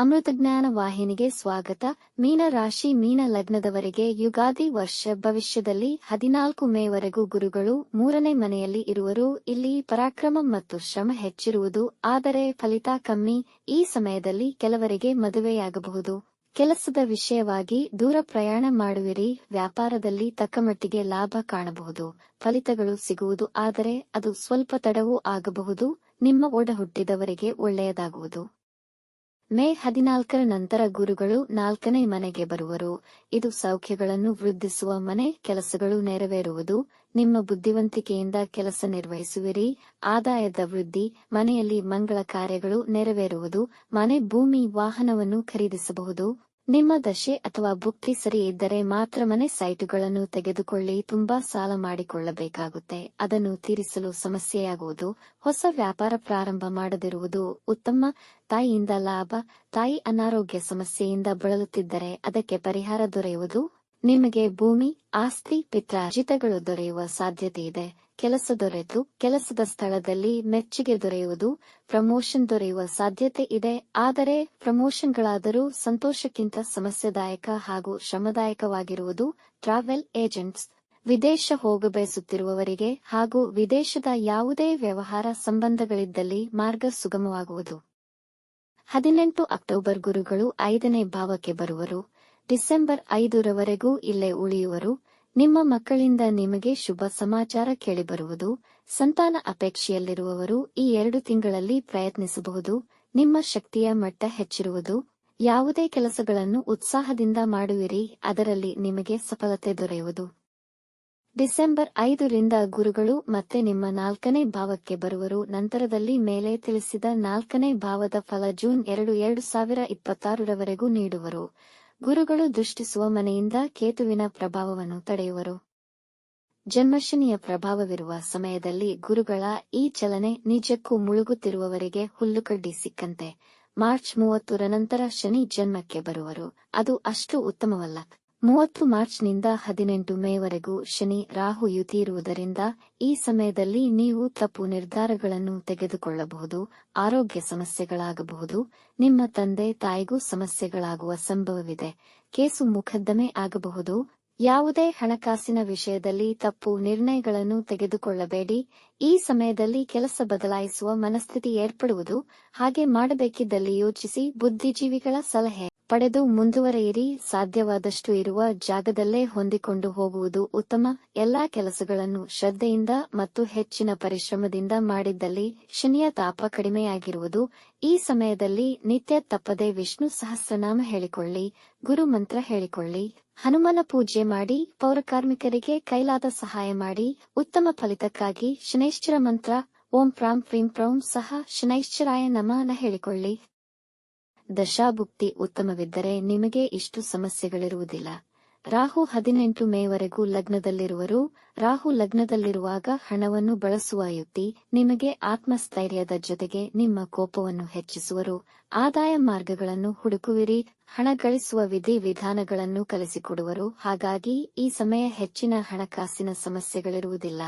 ಅಮೃತಜ್ಞಾನ ವಾಹಿನಿಗೆ ಸ್ವಾಗತ. ಮೀನ ರಾಶಿ ಮೀನ ಲಗ್ನದವರೆಗೆ ಯುಗಾದಿ ವರ್ಷ ಭವಿಷ್ಯದಲ್ಲಿ ಹದಿನಾಲ್ಕು ಮೇವರೆಗೂ ಗುರುಗಳು, ಮೂರನೇ ಮನೆಯಲ್ಲಿ ಇರುವರು. ಇಲ್ಲಿ ಪರಾಕ್ರಮ ಮತ್ತು ಶ್ರಮ ಹೆಚ್ಚಿರುವುದು, ಆದರೆ ಫಲಿತ ಕಮ್ಮಿ. ಈ ಸಮಯದಲ್ಲಿ ಕೆಲವರಿಗೆ ಮದುವೆಯಾಗಬಹುದು. ಕೆಲಸದ ವಿಷಯವಾಗಿ ದೂರ ಪ್ರಯಾಣ ಮಾಡುವಿರಿ. ವ್ಯಾಪಾರದಲ್ಲಿ ತಕ್ಕಮಟ್ಟಿಗೆ ಲಾಭ ಕಾಣಬಹುದು. ಫಲಿತಗಳು ಸಿಗುವುದು, ಆದರೆ ಅದು ಸ್ವಲ್ಪ ತಡವೂ ಆಗಬಹುದು. ನಿಮ್ಮ ಒಡ ಹುಟ್ಟಿದವರಿಗೆ ಒಳ್ಳೆಯದಾಗುವುದು. ಮೇ ಹದಿನಾಲ್ಕರ ನಂತರ ಗುರುಗಳು ನಾಲ್ಕನೇ ಮನೆಗೆ ಬರುವರು. ಇದು ಸೌಖ್ಯಗಳನ್ನು ವೃದ್ಧಿಸುವ ಮನೆ, ಕೆಲಸಗಳು ನೆರವೇರುವುದು. ನಿಮ್ಮ ಬುದ್ಧಿವಂತಿಕೆಯಿಂದ ಕೆಲಸ ನಿರ್ವಹಿಸುವಿರಿ. ಆದಾಯದ ವೃದ್ಧಿ, ಮನೆಯಲ್ಲಿ ಮಂಗಳ ಕಾರ್ಯಗಳು ನೆರವೇರುವುದು. ಮನೆ, ಭೂಮಿ, ವಾಹನವನ್ನು ಖರೀದಿಸಬಹುದು. ನಿಮ್ಮ ದಶೆ ಅಥವಾ ಭುಕ್ತಿ ಸರಿ ಇದ್ದರೆ ಮಾತ್ರ ಮನೆ ಸೈಟುಗಳನ್ನು ತೆಗೆದುಕೊಳ್ಳಿ, ತುಂಬಾ ಸಾಲ ಮಾಡಿಕೊಳ್ಳಬೇಕಾಗುತ್ತೆ. ಅದನ್ನು ತೀರಿಸಲು ಸಮಸ್ಯೆಯಾಗುವುದು, ಹೊಸ ವ್ಯಾಪಾರ ಪ್ರಾರಂಭ ಮಾಡದಿರುವುದು ಉತ್ತಮ. ತಾಯಿಯಿಂದ ಲಾಭ, ತಾಯಿ ಅನಾರೋಗ್ಯ ಸಮಸ್ಯೆಯಿಂದ ಬಳಲುತ್ತಿದ್ದರೆ ಅದಕ್ಕೆ ಪರಿಹಾರ ದೊರೆಯುವುದು ನಿಮಗೆ ಭೂಮಿ, ಆಸ್ತಿ, ಪಿತ್ರಾರ್ಜಿತಗಳು ದೊರೆಯುವ ಸಾಧ್ಯತೆ ಇದೆ. ಕೆಲಸ ದೊರೆತು, ಕೆಲಸದ ಸ್ಥಳದಲ್ಲಿ ಮೆಚ್ಚುಗೆ ದೊರೆಯುವುದು, ಪ್ರಮೋಷನ್ ದೊರೆಯುವ ಸಾಧ್ಯತೆ ಇದೆ. ಆದರೆ ಪ್ರಮೋಷನ್ಗಳಾದರೂ ಸಂತೋಷಕ್ಕಿಂತ ಸಮಸ್ಯೆದಾಯಕ ಹಾಗೂ ಶ್ರಮದಾಯಕವಾಗಿರುವುದು ಟ್ರಾವೆಲ್ ಏಜೆಂಟ್ಸ್. ವಿದೇಶ ಹೋಗಬಯಸುತ್ತಿರುವವರಿಗೆ ಹಾಗೂ ವಿದೇಶದ ಯಾವುದೇ ವ್ಯವಹಾರ ಸಂಬಂಧಗಳಿದ್ದಲ್ಲಿ ಮಾರ್ಗ ಸುಗಮವಾಗುವುದು. ಹದಿನೆಂಟು ಅಕ್ಟೋಬರ್ ಗುರುಗಳು ಐದನೇ ಭಾವಕ್ಕೆ ಬರುವರು. ಡಿಸೆಂಬರ್ ಐದರವರೆಗೂ ಇಲ್ಲೇ ಉಳಿಯುವರು. ನಿಮ್ಮ ಮಕ್ಕಳಿಂದ ನಿಮಗೆ ಶುಭ ಸಮಾಚಾರ ಕೇಳಿಬರುವುದು. ಸಂತಾನ ಅಪೇಕ್ಷೆಯಲ್ಲಿರುವವರು ಈ ಎರಡು ತಿಂಗಳಲ್ಲಿ ಪ್ರಯತ್ನಿಸಬಹುದು. ನಿಮ್ಮ ಶಕ್ತಿಯ ಮಟ್ಟ ಹೆಚ್ಚಿರುವುದು. ಯಾವುದೇ ಕೆಲಸಗಳನ್ನು ಉತ್ಸಾಹದಿಂದ ಮಾಡುವಿರಿ. ಅದರಲ್ಲಿ ನಿಮಗೆ ಸಫಲತೆ ದೊರೆಯುವುದು. ಡಿಸೆಂಬರ್ ಐದರಿಂದ ಗುರುಗಳು ಮತ್ತೆ ನಿಮ್ಮ ನಾಲ್ಕನೇ ಭಾವಕ್ಕೆ ಬರುವರು. ನಂತರದಲ್ಲಿ ಮೇಲೆ ತಿಳಿಸಿದ ನಾಲ್ಕನೇ ಭಾವದ ಫಲ ಜೂನ್ ಎರಡು ಎರಡು ಸಾವಿರ ಇಪ್ಪತ್ತಾರರವರೆಗೂ ನೀಡುವರು. ಗುರುಗಳು ದೃಷ್ಟಿಸುವ ಮನೆಯಿಂದ ಕೇತುವಿನ ಪ್ರಭಾವವನ್ನು ತಡೆಯುವರು. ಜನ್ಮಶನಿಯ ಪ್ರಭಾವವಿರುವ ಸಮಯದಲ್ಲಿ ಗುರುಗಳ ಈ ಚಲನೆ ನಿಜಕ್ಕೂ ಮುಳುಗುತ್ತಿರುವವರಿಗೆ ಹುಲ್ಲುಕಡ್ಡಿ ಸಿಕ್ಕಂತೆ. ಮಾರ್ಚ್ ಮೂವತ್ತರ ನಂತರ ಶನಿ ಜನ್ಮಕ್ಕೆ ಬರುವರು. ಅದು ಅಷ್ಟು ಉತ್ತಮವಲ್ಲ. ಮೂವತ್ತು ಮಾರ್ಚ್ನಿಂದ ಹದಿನೆಂಟು ಮೇವರೆಗೂ ಶನಿ ರಾಹು ಯುತಿ ಇರುವುದರಿಂದ ಈ ಸಮಯದಲ್ಲಿ ನೀವು ತಪ್ಪು ನಿರ್ಧಾರಗಳನ್ನು ತೆಗೆದುಕೊಳ್ಳಬಹುದು, ಆರೋಗ್ಯ ಸಮಸ್ಯೆಗಳಾಗಬಹುದು, ನಿಮ್ಮ ತಂದೆ ತಾಯಿಗೂ ಸಮಸ್ಯೆಗಳಾಗುವ ಸಂಭವವಿದೆ, ಕೇಸು ಮುಖದ್ದಮೆ ಆಗಬಹುದು, ಯಾವುದೇ ಹಣಕಾಸಿನ ವಿಷಯದಲ್ಲಿ ತಪ್ಪು ನಿರ್ಣಯಗಳನ್ನು ತೆಗೆದುಕೊಳ್ಳಬೇಡಿ, ಈ ಸಮಯದಲ್ಲಿ ಕೆಲಸ ಬದಲಾಯಿಸುವ ಮನಸ್ಥಿತಿ ಏರ್ಪಡುವುದು, ಹಾಗೆ ಮಾಡಬೇಕಿದ್ದಲ್ಲಿ ಯೋಚಿಸಿ ಬುದ್ಧಿಜೀವಿಗಳ ಸಲಹೆ. ಪಡೆದು ಮುಂದುವರೆಯಿರಿ. ಸಾಧ್ಯವಾದಷ್ಟು ಇರುವ ಜಾಗದಲ್ಲೇ ಹೊಂದಿಕೊಂಡು ಹೋಗುವುದು ಉತ್ತಮ. ಎಲ್ಲಾ ಕೆಲಸಗಳನ್ನು ಶ್ರದ್ಧೆಯಿಂದ ಮತ್ತು ಹೆಚ್ಚಿನ ಪರಿಶ್ರಮದಿಂದ ಮಾಡಿದ್ದಲ್ಲಿ ಶನಿಯ ತಾಪ ಕಡಿಮೆಯಾಗಿರುವುದು. ಈ ಸಮಯದಲ್ಲಿ ನಿತ್ಯ ತಪ್ಪದೆ ವಿಷ್ಣು ಸಹಸ್ರನಾಮ ಹೇಳಿಕೊಳ್ಳಿ, ಗುರು ಮಂತ್ರ ಹೇಳಿಕೊಳ್ಳಿ, ಹನುಮನ ಪೂಜೆ ಮಾಡಿ, ಪೌರಕಾರ್ಮಿಕರಿಗೆ ಕೈಲಾದ ಸಹಾಯ ಮಾಡಿ, ಉತ್ತಮ ಫಲಿತಕ್ಕಾಗಿ ಶನೈಶ್ಚರ ಮಂತ್ರ, ಓಂ ಪ್ರಾಂ ಪ್ರೀಂ ಪ್ರೌಂ ಸಹ ಶನೈಶ್ಚರಾಯ ನಮನ ಹೇಳಿಕೊಳ್ಳಿ. ದಶಾಭುಕ್ತಿ ಉತ್ತಮವಿದ್ದರೆ ನಿಮಗೆ ಇಷ್ಟು ಸಮಸ್ಯೆಗಳಿರುವುದಿಲ್ಲ. ರಾಹು ಹದಿನೆಂಟು ಮೇವರೆಗೂ ಲಗ್ನದಲ್ಲಿರುವರು. ರಾಹು ಲಗ್ನದಲ್ಲಿರುವಾಗ ಹಣವನ್ನು ಬಳಸುವ ಯುಕ್ತಿ ನಿಮಗೆ ಆತ್ಮಸ್ಥೈರ್ಯದ ಜೊತೆಗೆ ನಿಮ್ಮ ಕೋಪವನ್ನು ಹೆಚ್ಚಿಸುವರು. ಆದಾಯ ಮಾರ್ಗಗಳನ್ನು ಹುಡುಕುವಿರಿ. ಹಣ ಗಳಿಸುವ ವಿಧಿ ವಿಧಾನಗಳನ್ನು ಕಲಿಸಿಕೊಡುವರು. ಹಾಗಾಗಿ ಈ ಸಮಯ ಹೆಚ್ಚಿನ ಹಣಕಾಸಿನ ಸಮಸ್ಯೆಗಳಿರುವುದಿಲ್ಲ.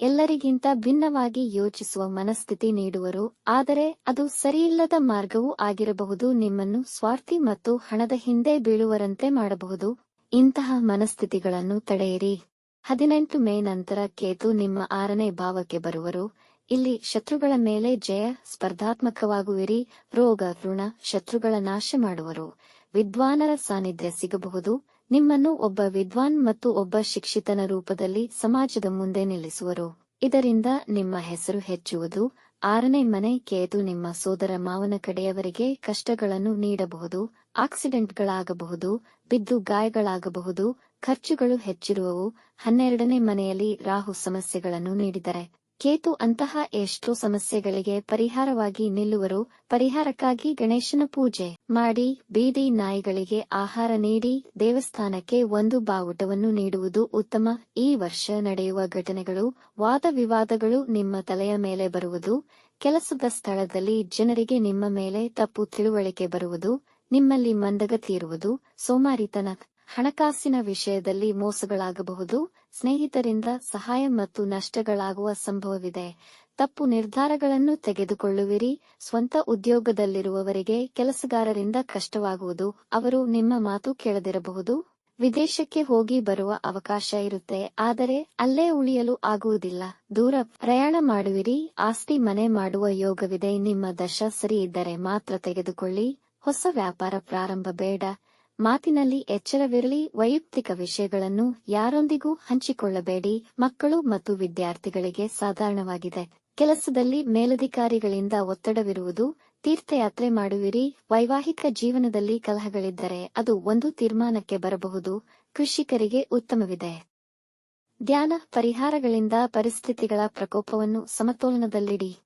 ಎಲ್ಲರಿಗಿಂತ ಭಿನ್ನವಾಗಿ ಯೋಚಿಸುವ ಮನಸ್ಥಿತಿ ನೀಡುವರು, ಆದರೆ ಅದು ಸರಿಯಿಲ್ಲದ ಮಾರ್ಗವೂ ಆಗಿರಬಹುದು. ನಿಮ್ಮನ್ನು ಸ್ವಾರ್ಥಿ ಮತ್ತು ಹಣದ ಹಿಂದೆ ಬೀಳುವರಂತೆ ಮಾಡಬಹುದು. ಇಂತಹ ಮನಸ್ಥಿತಿಗಳನ್ನು ತಡೆಯಿರಿ. ಹದಿನೆಂಟು ಮೇ ನಂತರ ಕೇತು ನಿಮ್ಮ ಆರನೇ ಭಾವಕ್ಕೆ ಬರುವರು. ಇಲ್ಲಿ ಶತ್ರುಗಳ ಮೇಲೆ ಜಯ, ಸ್ಪರ್ಧಾತ್ಮಕವಾಗುವಿರಿ. ರೋಗ, ಋಣ, ಶತ್ರುಗಳ ನಾಶ ಮಾಡುವರು. ವಿದ್ವಾನರ ಸಾನ್ನಿಧ್ಯ ಸಿಗಬಹುದು. ನಿಮ್ಮನ್ನು ಒಬ್ಬ ವಿದ್ವಾನ್ ಮತ್ತು ಒಬ್ಬ ಶಿಕ್ಷಿತನ ರೂಪದಲ್ಲಿ ಸಮಾಜದ ಮುಂದೆ ನಿಲ್ಲಿಸುವರು. ಇದರಿಂದ ನಿಮ್ಮ ಹೆಸರು ಹೆಚ್ಚುವುದು, ಆರನೇ ಮನೆ ಕೇತು ನಿಮ್ಮ ಸೋದರ ಮಾವನ ಕಡೆಯವರಿಗೆ ಕಷ್ಟಗಳನ್ನು ನೀಡಬಹುದು, ಆಕ್ಸಿಡೆಂಟ್ಗಳಾಗಬಹುದು, ಬಿದ್ದು ಗಾಯಗಳಾಗಬಹುದು, ಖರ್ಚುಗಳು ಹೆಚ್ಚಿರುವವು, ಹನ್ನೆರಡನೇ ಮನೆಯಲ್ಲಿ ರಾಹು ಸಮಸ್ಯೆಗಳನ್ನು ನೀಡಿದರೆ. ಕೇತು ಅಂತಹ ಎಷ್ಟೋ ಸಮಸ್ಯೆಗಳಿಗೆ ಪರಿಹಾರವಾಗಿ ನಿಲ್ಲುವರು, ಪರಿಹಾರಕ್ಕಾಗಿ ಗಣೇಶನ ಪೂಜೆ ಮಾಡಿ, ಬೀದಿ ನಾಯಿಗಳಿಗೆ ಆಹಾರ ನೀಡಿ, ದೇವಸ್ಥಾನಕ್ಕೆ ಒಂದು ಬಾವುಟವನ್ನು ನೀಡುವುದು ಉತ್ತಮ. ಈ ವರ್ಷ ನಡೆಯುವ ಘಟನೆಗಳು ವಾದ ವಿವಾದಗಳು ನಿಮ್ಮ ತಲೆಯ ಮೇಲೆ ಬರುವುದು, ಕೆಲಸದ ಸ್ಥಳದಲ್ಲಿ ಜನರಿಗೆ ನಿಮ್ಮ ಮೇಲೆ ತಪ್ಪು ತಿಳುವಳಿಕೆ ಬರುವುದು, ನಿಮ್ಮಲ್ಲಿ ಮಂದಗತಿ ಇರುವುದು, ಸೋಮಾರಿತನ. ಹಣಕಾಸಿನ ವಿಷಯದಲ್ಲಿ ಮೋಸಗಳಾಗಬಹುದು, ಸ್ನೇಹಿತರಿಂದ ಸಹಾಯ ಮತ್ತು ನಷ್ಟಗಳಾಗುವ ಸಂಭವವಿದೆ. ತಪ್ಪು ನಿರ್ಧಾರಗಳನ್ನು ತೆಗೆದುಕೊಳ್ಳುವಿರಿ. ಸ್ವಂತ ಉದ್ಯೋಗದಲ್ಲಿರುವವರಿಗೆ ಕೆಲಸಗಾರರಿಂದ ಕಷ್ಟವಾಗುವುದು, ಅವರು ನಿಮ್ಮ ಮಾತು ಕೇಳದಿರಬಹುದು. ವಿದೇಶಕ್ಕೆ ಹೋಗಿ ಬರುವ ಅವಕಾಶ ಇರುತ್ತೆ, ಆದರೆ ಅಲ್ಲೇ ಉಳಿಯಲು ಆಗುವುದಿಲ್ಲ. ದೂರ ಪ್ರಯಾಣ ಮಾಡುವಿರಿ. ಆಸ್ತಿ ಮನೆ ಮಾಡುವ ಯೋಗವಿದೆ. ನಿಮ್ಮ ದಶ ಸರಿ ಇದ್ದರೆ ಮಾತ್ರ ತೆಗೆದುಕೊಳ್ಳಿ. ಹೊಸ ವ್ಯಾಪಾರ ಪ್ರಾರಂಭ ಬೇಡ. ಮಾತಿನಲ್ಲಿ ಎಚ್ಚರವಿರಲಿ, ವೈಯಕ್ತಿಕ ವಿಷಯಗಳನ್ನು ಯಾರೊಂದಿಗೂ ಹಂಚಿಕೊಳ್ಳಬೇಡಿ. ಮಕ್ಕಳು ಮತ್ತು ವಿದ್ಯಾರ್ಥಿಗಳಿಗೆ ಸಾಧಾರಣವಾಗಿದೆ. ಕೆಲಸದಲ್ಲಿ ಮೇಲಧಿಕಾರಿಗಳಿಂದ ಒತ್ತಡವಿರುವುದು, ತೀರ್ಥಯಾತ್ರೆ ಮಾಡುವಿರಿ, ವೈವಾಹಿಕ ಜೀವನದಲ್ಲಿ ಕಲಹಗಳಿದ್ದರೆ ಅದು ಒಂದು ತೀರ್ಮಾನಕ್ಕೆ ಬರಬಹುದು. ಕೃಷಿಕರಿಗೆ ಉತ್ತಮವಿದೆ. ಧ್ಯಾನ, ಪರಿಹಾರಗಳಿಂದ ಪರಿಸ್ಥಿತಿಗಳ ಪ್ರಕೋಪವನ್ನು ಸಮತೋಲನದಲ್ಲಿಡಿ.